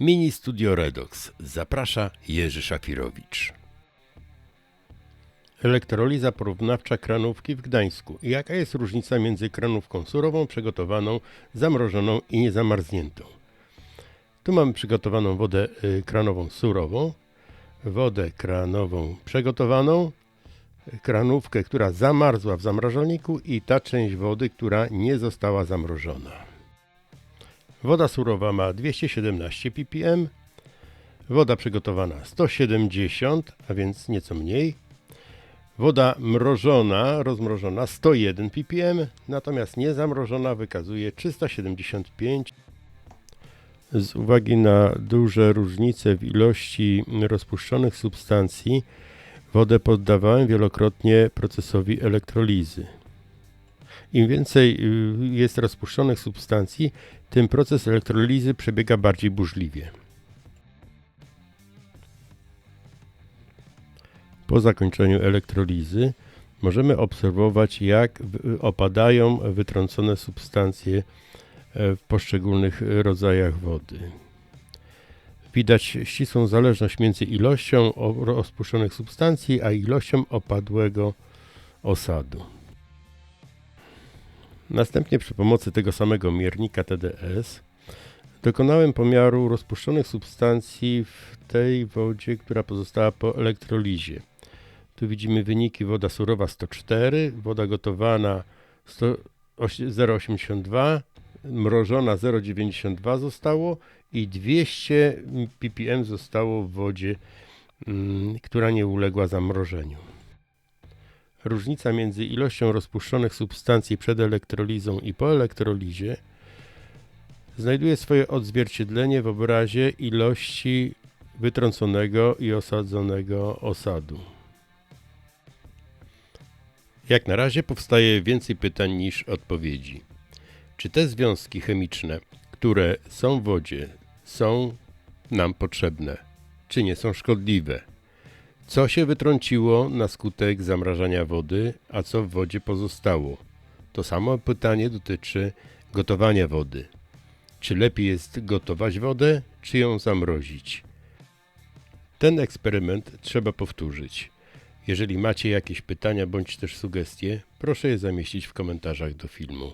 Mini Studio Redox zaprasza Jerzy Szafirowicz. Elektroliza porównawcza kranówki w Gdańsku. Jaka jest różnica między kranówką surową, przygotowaną, zamrożoną i niezamarzniętą? Tu mamy przygotowaną wodę y, kranową surową, wodę kranową przygotowaną, kranówkę, która zamarzła w zamrażalniku i ta część wody, która nie została zamrożona. Woda surowa ma 217 ppm, woda przygotowana 170, a więc nieco mniej. Woda mrożona, rozmrożona 101 ppm, natomiast niezamrożona wykazuje 375. Z uwagi na duże różnice w ilości rozpuszczonych substancji, wodę poddawałem wielokrotnie procesowi elektrolizy. Im więcej y, jest rozpuszczonych substancji, tym proces elektrolizy przebiega bardziej burzliwie. Po zakończeniu elektrolizy możemy obserwować, jak opadają wytrącone substancje e, w poszczególnych rodzajach wody. Widać ścisłą zależność między ilością rozpuszczonych substancji a ilością opadłego osadu. Następnie przy pomocy tego samego miernika TDS dokonałem pomiaru rozpuszczonych substancji w tej wodzie, która pozostała po elektrolizie. Tu widzimy wyniki woda surowa 104, woda gotowana 100 oś- 0,82, mrożona 0,92 zostało i 200 ppm zostało w wodzie, mm, która nie uległa zamrożeniu. Różnica między ilością rozpuszczonych substancji przed elektrolizą i po elektrolizie znajduje swoje odzwierciedlenie w obrazie ilości wytrąconego i osadzonego osadu. Jak na razie powstaje więcej pytań niż odpowiedzi. Czy te związki chemiczne, które są w wodzie, są nam potrzebne? Czy nie są szkodliwe? Co się wytrąciło na skutek zamrażania wody, a co w wodzie pozostało? To samo pytanie dotyczy gotowania wody. Czy lepiej jest gotować wodę, czy ją zamrozić? Ten eksperyment trzeba powtórzyć. Jeżeli macie jakieś pytania bądź też sugestie, proszę je zamieścić w komentarzach do filmu.